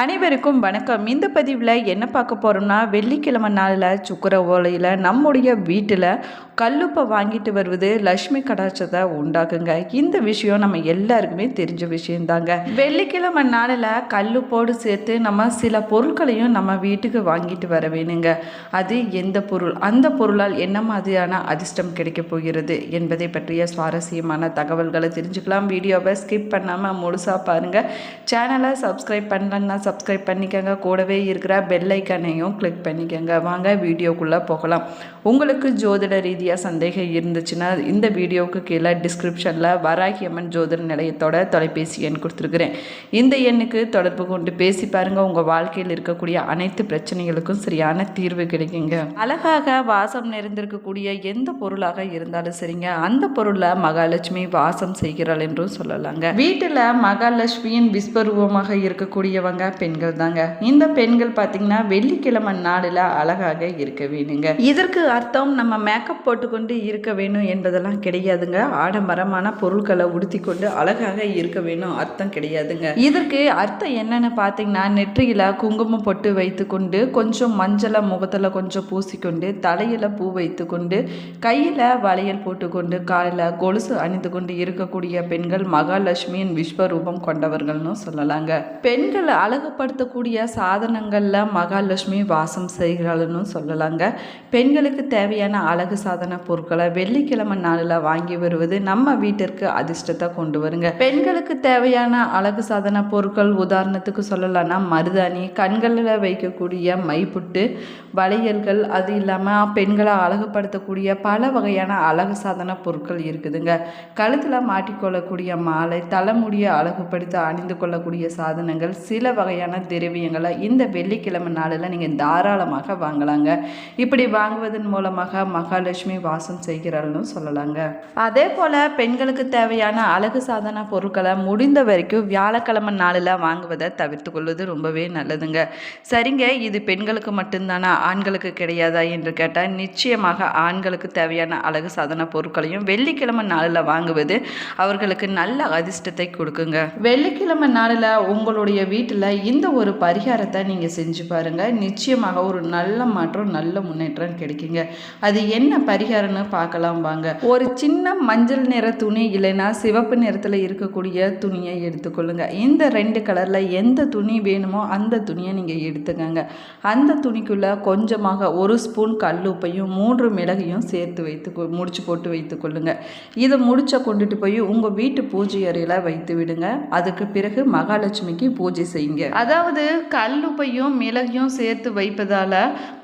அனைவருக்கும் வணக்கம். இந்த பதிவில் என்ன பார்க்க போகிறோம்னா வெள்ளிக்கிழமை நாளில் சுக்கர ஓலையில் நம்முடைய வீட்டில் கல்லுப்பை வாங்கிட்டு வருவது லக்ஷ்மி கடாட்சத்தை உண்டாக்குங்க. இந்த விஷயம் நம்ம எல்லாருக்குமே தெரிஞ்ச விஷயந்தாங்க வெள்ளிக்கிழமை நாளில் கல்லுப்போடு சேர்த்து நம்ம சில பொருட்களையும் நம்ம வீட்டுக்கு வாங்கிட்டு வர வேணுங்க. அது எந்த பொருள்? அந்த பொருளால் என்ன மாதிரியான அதிர்ஷ்டம் கிடைக்க போகிறது என்பதை பற்றிய சுவாரஸ்யமான தகவல்களை தெரிஞ்சுக்கலாம். வீடியோவை ஸ்கிப் பண்ணாமல் முழுசாக பாருங்கள் சேனலை சப்ஸ்கிரைப் பண்ணலன்னா சப்ஸ்கிரைப் பண்ணிக்கோங்க. கூடவே இருக்கிற பெல் ஐக்கானையும் கிளிக் பண்ணிக்கோங்க. வாங்க வீடியோக்குள்ளே போகலாம். உங்களுக்கு ஜோதிட ரீதியாக சந்தேகம் இருந்துச்சுன்னா இந்த வீடியோவுக்கு கீழே டிஸ்கிரிப்ஷனில் வராகியம்மன் ஜோதிட நிலையத்தோட தொலைபேசி எண் கொடுத்துருக்குறேன். இந்த எண்ணுக்கு தொடர்பு கொண்டு பேசி பாருங்கள் உங்கள் வாழ்க்கையில் இருக்கக்கூடிய அனைத்து பிரச்சனைகளுக்கும் சரியான தீர்வு கிடைக்குங்க. அழகாக வாசம் நிறைந்திருக்கக்கூடிய எந்த பொருளாக இருந்தாலும் சரிங்க. அந்த பொருளை மகாலட்சுமி வாசம் செய்கிறாள் என்றும் சொல்லலாங்க. வீட்டில் மகாலட்சுமியின் விஸ்வரூபமாக இருக்கக்கூடியவங்க பெண்கள் தாங்க இந்த பெண்கள் பார்த்தீங்கன்னா வெள்ளிக்கிழமை நாளில் அழகாக இருக்க வேணுங்க. இதற்கு அர்த்தம் நம்ம மேக்கப் போட்டுக்கொண்டு இருக்க வேணும் என்பதெல்லாம் கிடையாதுங்க. ஆடம்பரமான பொருட்களை உடுத்தி கொண்டு அழகாக இருக்க வேணும் அர்த்தம் கிடையாதுங்க. இதற்கு அர்த்தம் என்னன்னு பார்த்தீங்கன்னா நெற்றியில் குங்குமம் பொட்டு வைத்துக்கொண்டு கொஞ்சம் மஞ்சளை முகத்தில் கொஞ்சம் பூசிக்கொண்டு தலையில் பூ வைத்துக்கொண்டு கையில் வளையல் போட்டுக்கொண்டு காலில் கொலுசு அணிந்து கொண்டு இருக்கக்கூடிய பெண்கள் மகாலட்சுமியின் விஸ்வரூபம் கொண்டவர்கள்னு சொல்லலாங்க. பெண்கள் அழகுபடுத்தக்கூடிய சாதனங்களில் மகாலட்சுமி வாசம் செய்கிறாள்னு சொல்லலாங்க. பெண்களுக்கு தேவையான அழகு சாதன பொருட்களை வெள்ளிக்கிழமை நாளில் வாங்கி வருவது நம்ம வீட்டிற்கு அதிர்ஷ்டத்தை கொண்டு வருங்க. பெண்களுக்கு தேவையான அழகு சாதன பொருட்கள் உதாரணத்துக்கு சொல்லலாம்னா மருதாணி கண்களில் வைக்கக்கூடிய மைப்புட்டு வளையல்கள் அது இல்லாமல் பெண்களை அழகுபடுத்தக்கூடிய பல வகையான அழகு சாதன பொருட்கள் இருக்குதுங்க. கழுத்தில் மாட்டிக்கொள்ளக்கூடிய மாலை தலைமுடியை அழகுபடுத்த அணிந்து கொள்ளக்கூடிய சாதனங்கள் சில வகையான திரவியங்களை இந்த வெள்ளிக்கிழமை நாளில் நீங்கள் தாராளமாக வாங்கலாங்க. இப்படி வாங்குவதன் மூலமாக மகாலட்சுமி வாசம் செய்கிறாள்னு சொல்லலாங்க. அதே போல் பெண்களுக்கு தேவையான அழகு சாதன பொருட்களை முடிந்த வரைக்கும் வியாழக்கிழமை நாளில் வாங்குவதை தவிர்த்து கொள்வது ரொம்பவே நல்லதுங்க. சரிங்க இது பெண்களுக்கு மட்டும்தானா ஆண்களுக்கு கிடையாதா என்று கேட்டால் நிச்சயமாக ஆண்களுக்கு தேவையான அழகு சாதன பொருட்களையும் வெள்ளிக்கிழமை நாளில் வாங்குவது அவர்களுக்கு நல்ல அதிர்ஷ்டத்தை கொடுக்குங்க. வெள்ளிக்கிழமை நாளில் உங்களுடைய வீட்டில் இந்த ஒரு பரிகாரத்தை நீங்கள் செஞ்சு பாருங்கள் நிச்சயமாக ஒரு நல்ல மாற்றம் நல்ல முன்னேற்றம் கிடைக்குங்க. அது என்ன பரிகாரம்னு பார்க்கலாம் வாங்க. ஒரு சின்ன மஞ்சள் நிற துணி இல்லைன்னா சிவப்பு நிறத்தில் இருக்கக்கூடிய துணியை எடுத்துக்கொள்ளுங்க. இந்த ரெண்டு கலரில் எந்த துணி வேணுமோ அந்த துணியை நீங்கள் எடுத்துக்கங்க. அந்த துணிக்குள்ளே கொஞ்சமாக ஒரு ஸ்பூன் கல்லுப்பையும் மூன்று மிளகையும் சேர்த்து வைத்து கொ- முடிச்சு போட்டு வைத்து கொள்ளுங்க இதை முடிச்ச கொண்டுட்டு போய் உங்கள் வீட்டு பூஜை அறையில் வைத்து விடுங்க. அதுக்கு பிறகு மகாலட்சுமிக்கு பூஜை செய்யுங்க. அதாவது கல்லுப்பையும் மிளகையும் சேர்த்து வைப்பதால்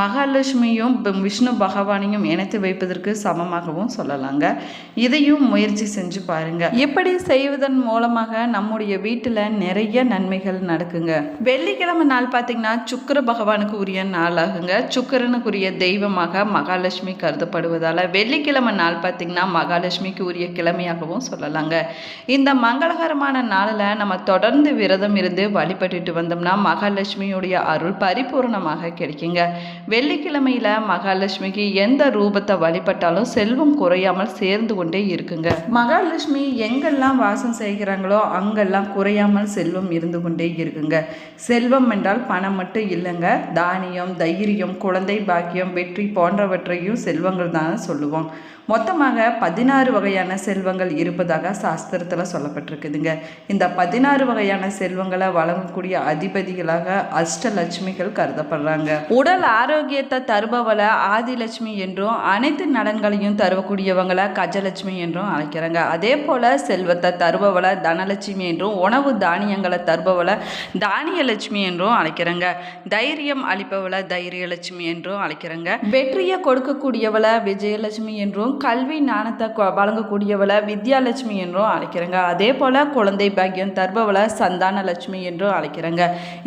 மகாலட்சுமியும் விஷ்ணு பகவானையும் இணைத்து வைப்பதற்கு சமமாகவும் சொல்லலாங்க. இதையும் முயற்சி செஞ்சு பாருங்க. இப்படி செய்வதன் மூலமாக நம்முடைய வீட்டில் நிறைய நன்மைகள் நடக்குங்க. வெள்ளிக்கிழமை நாள் பார்த்தீங்கன்னா சுக்கிர பகவானுக்கு உரிய நாளாகுங்க. சுக்கிரனுக்குரிய தெய்வமாக மகாலட்சுமி கருதப்படுவதால் வெள்ளிக்கிழமை நாள் பார்த்தீங்கன்னா மகாலட்சுமிக்கு உரிய கிழமையாகவும் சொல்லலாங்க. இந்த மங்களகரமான நாளில் நம்ம தொடர்ந்து விரதம் இருந்து வழிபட்டு வழிபட்டுட்டு வந்தோம்னா மகாலட்சுமியுடைய அருள் பரிபூர்ணமாக கிடைக்குங்க. வெள்ளிக்கிழமையில மகாலட்சுமிக்கு எந்த ரூபத்தை வழிபட்டாலும் செல்வம் குறையாமல் சேர்ந்து கொண்டே இருக்குங்க. மகாலட்சுமி எங்கெல்லாம் வாசம் செய்கிறாங்களோ அங்கெல்லாம் குறையாமல் செல்வம் இருந்து கொண்டே இருக்குங்க. செல்வம் என்றால் பணம் மட்டும் இல்லைங்க. தானியம் தைரியம் குழந்தை பாக்கியம் வெற்றி போன்றவற்றையும் செல்வங்கள் தான் சொல்லுவோம். மொத்தமாக பதினாறு வகையான செல்வங்கள் இருப்பதாக சாஸ்திரத்தில் சொல்லப்பட்டிருக்குதுங்க. இந்த பதினாறு வகையான செல்வங்களை வழங்கக்கூடிய அதிபதிகளாக அஷ்டலட்சுமிகள் கருதப்படுறாங்க. உடல் ஆரோக்கியத்தை தருபவளை ஆதிலட்சுமி என்றும் அனைத்து நலன்களையும் தருவக்கூடியவங்களை கஜலட்சுமி என்றும் அழைக்கிறாங்க. அதே போல செல்வத்தை தருபவளை தனலட்சுமி என்றும் உணவு தானியங்களை தருபவளை தானியலட்சுமி என்றும் அழைக்கிறாங்க. தைரியம் அளிப்பவளை தைரியலட்சுமி என்றும் அழைக்கிறாங்க. வெற்றியை கொடுக்கக்கூடியவளை விஜயலட்சுமி என்றும் கல்வி ஞானத்தை வழங்கக்கூடியவளை வித்யாலட்சுமி என்றும் அழைக்கிறாங்க. அதே போல குழந்தை பாக்கியம் தருபவளை சந்தான லட்சுமி என்றும் அழைக்கிறாங்க.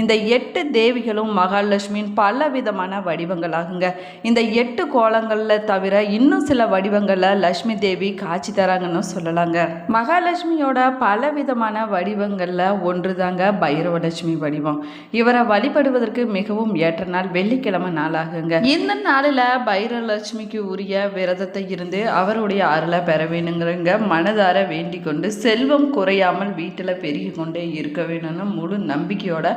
இந்த எட்டு தேவிகளும் மகாலட்சுமியின் பல விதமான வடிவங்களாகுங்க. இந்த எட்டு கோலங்களில் தவிர இன்னும் சில வடிவங்களில் லட்சுமி தேவி காட்சி தராங்கன்னு சொல்லலாங்க. மகாலட்சுமியோட பல விதமான வடிவங்களில் ஒன்று தாங்க பைரவலட்சுமி வடிவம். இவரை வழிபடுவதற்கு மிகவும் ஏற்ற நாள் வெள்ளிக்கிழமை நாளாகுங்க. இந்த நாளில் பைரவலட்சுமிக்கு உரிய விரதத்தை இருந்து அவருடைய அருளை பெற வேணுங்கிறங்க மனதார வேண்டிக் கொண்டு செல்வம் குறையாமல் வீட்டில் பெருகி கொண்டே இருக்க வேணும்னு முழு நம்பிக்கை நம்பிக்கையோட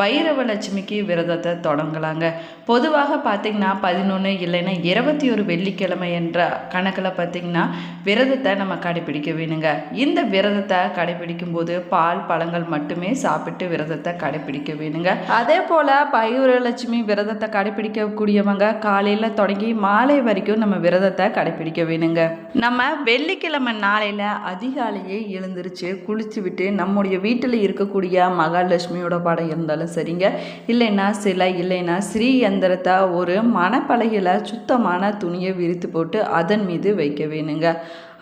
பைரவ லட்சுமிக்கு விரதத்தை தொடங்கலாங்க. பொதுவாக பார்த்தீங்கன்னா பதினொன்று இல்லைன்னா இருபத்தி ஒரு வெள்ளிக்கிழமை என்ற கணக்கில் பார்த்திங்கன்னா விரதத்தை நம்ம கடைபிடிக்க வேணுங்க. இந்த விரதத்தை கடைபிடிக்கும் போது பால் பழங்கள் மட்டுமே சாப்பிட்டு விரதத்தை கடைபிடிக்க வேணுங்க. அதே போல் பைரவலட்சுமி விரதத்தை கடைபிடிக்கக்கூடியவங்க காலையில் தொடங்கி மாலை வரைக்கும் நம்ம விரதத்தை கடைபிடிக்க வேணுங்க. நம்ம வெள்ளிக்கிழமை நாளையில் அதிகாலையே எழுந்திருச்சு குளிச்சு விட்டு நம்முடைய வீட்டில் இருக்கக்கூடிய மகாலட்சுமியோட படம் இருந்தாலும் சரிங்க. இல்லைன்னா சிலை இல்லைன்னா ஸ்ரீ யந்திரத்தை ஒரு மணப்பலகையில் சுத்தமான துணியை விரித்து போட்டு அதன் மீது வைக்க வேணுங்க.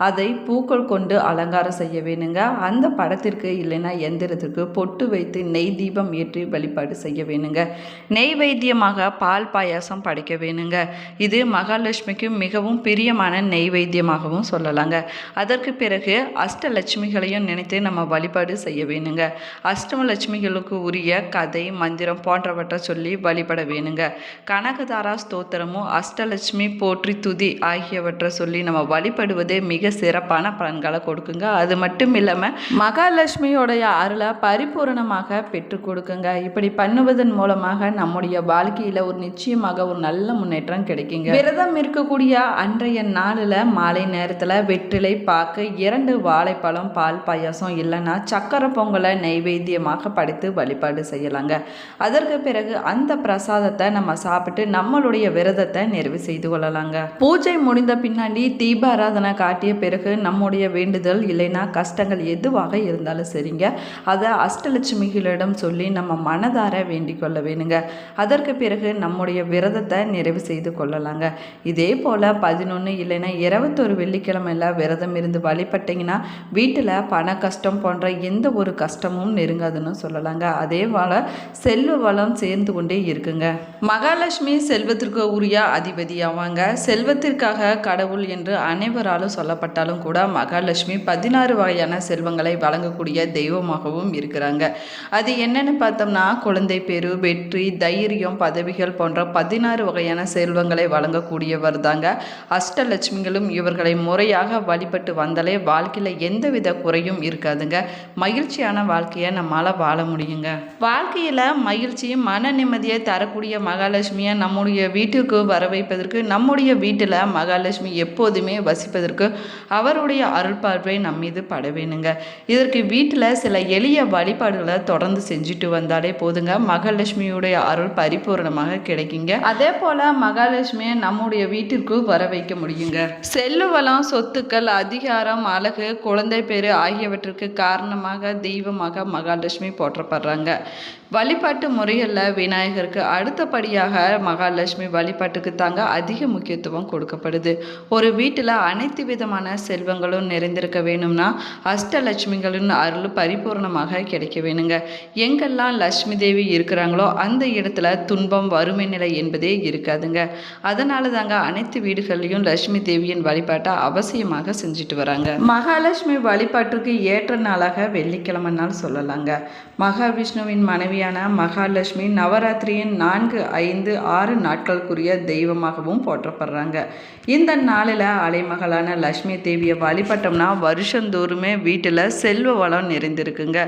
அதை பூக்கள் கொண்டு அலங்காரம் செய்ய வேணுங்க. அந்த படத்திற்கு இல்லைன்னா எந்திரத்திற்கு பொட்டு வைத்து நெய் தீபம் ஏற்றி வழிபாடு செய்ய வேணுங்க. நெய் வைத்தியமாக பால் பாயாசம் படைக்க வேணுங்க. இது மகாலட்சுமிக்கு மிகவும் பிரியமான நெய் வைத்தியமாகவும் சொல்லலாங்க. அதற்கு பிறகு அஷ்டலட்சுமிகளையும் நினைத்து நம்ம வழிபாடு செய்ய வேணுங்க. அஷ்டமலட்சுமிகளுக்கு உரிய கதை மந்திரம் போன்றவற்றை சொல்லி வழிபட வேணுங்க. கனகதாரா ஸ்தோத்திரமும் அஷ்டலட்சுமி போற்றி துதி ஆகியவற்றை சொல்லி நம்ம வழிபடுவதே மிக சிறப்பான பலன்களை கொடுக்குங்க. அது மட்டும் இல்லாமல் மகாலட்சுமியோடைய அருளை பரிபூரணமாக பெற்று கொடுக்குங்க. இப்படி பண்ணுவதன் மூலமாக நம்முடைய வாழ்க்கையில் ஒரு நிச்சயமாக ஒரு நல்ல முன்னேற்றம் கிடைக்குங்க. விரதம் இருக்கக்கூடிய அன்றைய நாளில் மாலை நேரத்தில் வெற்றிலை பாக்கு இரண்டு வாழைப்பழம் பால் பாயாசம் இல்லைன்னா சக்கரை பொங்கலை நைவேத்தியமாக படைத்து வழிபாடு செய்யலாங்க. அதற்கு பிறகு அந்த பிரசாதத்தை நம்ம சாப்பிட்டு நம்மளுடைய விரதத்தை நிறைவு செய்து கொள்ளலாங்க. பூஜை முடிந்த பின்னாடி தீபாராதனை பிறகு நம்முடைய வேண்டுதல் இல்லைன்னா கஷ்டங்கள் எதுவாக இருந்தாலும் சரிங்க. அதை அஷ்டலட்சுமிகளிடம் சொல்லி நம்ம மனதார வேண்டிக் கொள்ள வேணுங்க. அதற்கு பிறகு நம்முடைய விரதத்தை நிறைவு செய்து கொள்ளலாங்க. இதே போல் பதினொன்று இல்லைன்னா இருபத்தொரு வெள்ளிக்கிழமையில் விரதம் இருந்து வழிபட்டிங்கன்னா வீட்டில் பண கஷ்டம் போன்ற எந்த ஒரு கஷ்டமும் நெருங்காதுன்னு சொல்லலாங்க. அதே போல் செல்வ வளம் சேர்ந்து கொண்டே இருக்குங்க. மகாலட்சுமி செல்வத்திற்கு உரிய அதிபதி ஆவாங்க செல்வத்திற்காக கடவுள் என்று அனைவராலும் சொல்லப்பட்டாலும் கூட மகாலட்சுமி பதினாறு வகையான செல்வங்களை வழங்கக்கூடிய தெய்வமாகவும் இருக்கிறாங்க. அது என்னன்னு பார்த்தோம்னா குழந்தை பேரு வெற்றி தைரியம் பதவிகள் போன்ற பதினாறு வகையான செல்வங்களை வழங்கக்கூடியவர் தாங்க. அஷ்டலட்சுமிகளும் இவர்களை முறையாக வழிபட்டு வந்தாலே வாழ்க்கையில் எந்தவித குறையும் இருக்காதுங்க. மகிழ்ச்சியான வாழ்க்கையை நம்மளால் வாழ முடியுங்க. வாழ்க்கையில் மகிழ்ச்சி மன நிம்மதியை தரக்கூடிய மகாலட்சுமியை நம்முடைய வீட்டுக்கு வர வைப்பதற்கு நம்முடைய வீட்டில் மகாலட்சுமி எப்போதுமே வசிப்பதற்கு அவருடைய அருள்பார்வை நம் மீது பட வேணுங்க இதற்கு வீட்டில் சில எளிய வழிபாடுகளை தொடர்ந்து செஞ்சுட்டு வந்தாலே போதுங்க. மகாலட்சுமியுடைய அருள் பரிபூரணமாக கிடைக்குங்க. அதே போல் மகாலட்சுமியை நம்முடைய வீட்டிற்கு வர வைக்க முடியுங்க. செல்லுவலம் சொத்துக்கள் அதிகாரம் அழகு குழந்தை பேரு ஆகியவற்றுக்கு காரணமாக தெய்வமாக மகாலட்சுமி போற்றப்படுறாங்க. வழிபாட்டு முறைகளில் விநாயகருக்கு அடுத்தபடியாக மகாலட்சுமி வழிபாட்டுக்கு தாங்க அதிக முக்கியத்துவம் கொடுக்கப்படுது. ஒரு வீட்டில் அனைத்து விதமான செல்வங்களும் நிறைந்திருக்க வேணும்னா அஷ்டலட்சுமிகளின் அருள் பரிபூர்ணமாக கிடைக்க வேணுங்க. எங்கெல்லாம் லட்சுமி தேவி இருக்கிறாங்களோ அந்த இடத்துல துன்பம் வறுமை நிலை என்பதே இருக்காதுங்க. அதனால தாங்க அனைத்து வீடுகள்லையும் லட்சுமி தேவியின் வழிபாட்டை அவசியமாக செஞ்சுட்டு வராங்க. மகாலட்சுமி வழிபாட்டிற்கு ஏற்ற நாளாக வெள்ளிக்கிழமை நாள் சொல்லலாங்க. மகாவிஷ்ணுவின் மனைவியான மகாலட்சுமி நவராத்திரியின் நான்கு ஐந்து ஆறு நாட்களுக்குரிய தெய்வமாகவும் போற்றப்படுறாங்க. இந்த நாளில் அலைமகளான லட்சுமி தேவியை வழிபட்டோம்னா வருஷந்தோறுமே வீட்டில் செல்வ வளம் நிறைந்திருக்குங்க.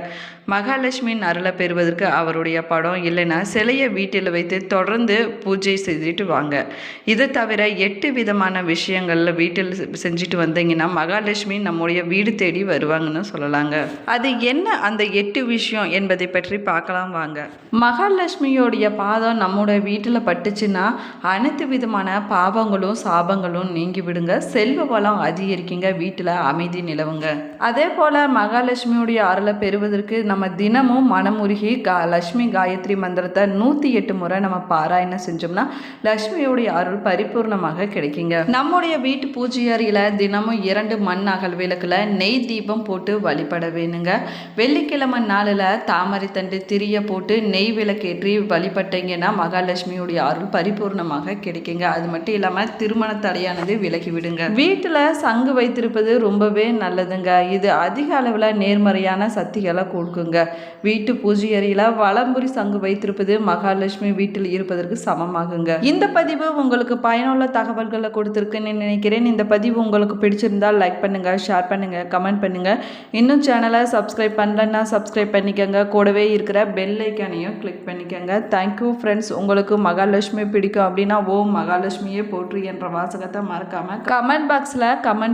மகாலட்சுமியின் அருளை பெறுவதற்கு அவருடைய படம் இல்லைன்னா சிலையை வீட்டில் வைத்து தொடர்ந்து பூஜை செய்துட்டு வாங்க. இது தவிர எட்டு விதமான விஷயங்களில் வீட்டில் செஞ்சுட்டு வந்தீங்கன்னா மகாலட்சுமி நம்முடைய வீடு தேடி வருவாங்கன்னு சொல்லலாங்க. அது என்ன அந்த எட்டு விஷயம் என்பதை பற்றி பார்க்கலாம் வாங்க. மகாலட்சுமியோடைய பாதம் நம்முடைய வீட்டில் பட்டுச்சுன்னா அனைத்து விதமான பாவங்களும் சாபங்களும் நீங்கி விடுங்க. செல்வ வளம் அதிக இருக்கீங்க வீட்டில் அமைதி நிலவுங்க. அதே போல் மகாலட்சுமியுடைய அருளை பெறுவதற்கு நம்ம தினமும் மனமுருகி கா லக்ஷ்மி காயத்ரி மந்திரத்தை நூற்றி எட்டு முறை நம்ம பாராயணம் செஞ்சோம்னா லக்ஷ்மியுடைய அருள் பரிபூர்ணமாக கிடைக்குங்க. நம்முடைய வீட்டு பூஜை அறையில் தினமும் இரண்டு மண் அகல் விளக்குல நெய் தீபம் போட்டு வழிபட வேணுங்க. வெள்ளிக்கிழமை நாளில் தாமரை தண்டு திரிய போட்டு நெய் விளக்கேற்றி வழிபட்டீங்கன்னா மகாலட்சுமியுடைய அருள் பரிபூர்ணமாக கிடைக்குங்க. அது மட்டும் இல்லாமல் திருமண தடையானது விலகி விடுங்க. வீட்டில் சங்க வைத்திருப்பது ரொம்பவே நல்லதுங்க. இது அதிக அளவில் நேர்மறையான சக்திகளை கொடுக்குங்க. வீட்டு பூஜை அறையில் வலம்புரி சங்கு வைத்திருப்பது மகாலட்சுமி வீட்டில் இருப்பதற்கு சமமாகுங்க. இந்த பதிவு உங்களுக்கு பயனுள்ள தகவல்களை கொடுத்துருக்குன்னு நினைக்கிறேன். இந்த பதிவு உங்களுக்கு பிடிச்சிருந்தால் லைக் பண்ணுங்க ஷேர் பண்ணுங்க கமெண்ட் பண்ணுங்க. இன்னும் சேனலை சப்ஸ்கிரைப் பண்ணலன்னா சப்ஸ்கிரைப் பண்ணிக்கோங்க. கூடவே இருக்கிற பெல் ஐக்கானையும் கிளிக் பண்ணிக்கோங்க. தேங்க்யூ ஃப்ரெண்ட்ஸ் உங்களுக்கு மகாலட்சுமி பிடிக்கும் அப்படின்னா ஓம் மகாலட்சுமியே போற்று என்ற வாசகத்தை மறக்காம கமெண்ட் பாக்ஸில் கமெண்ட்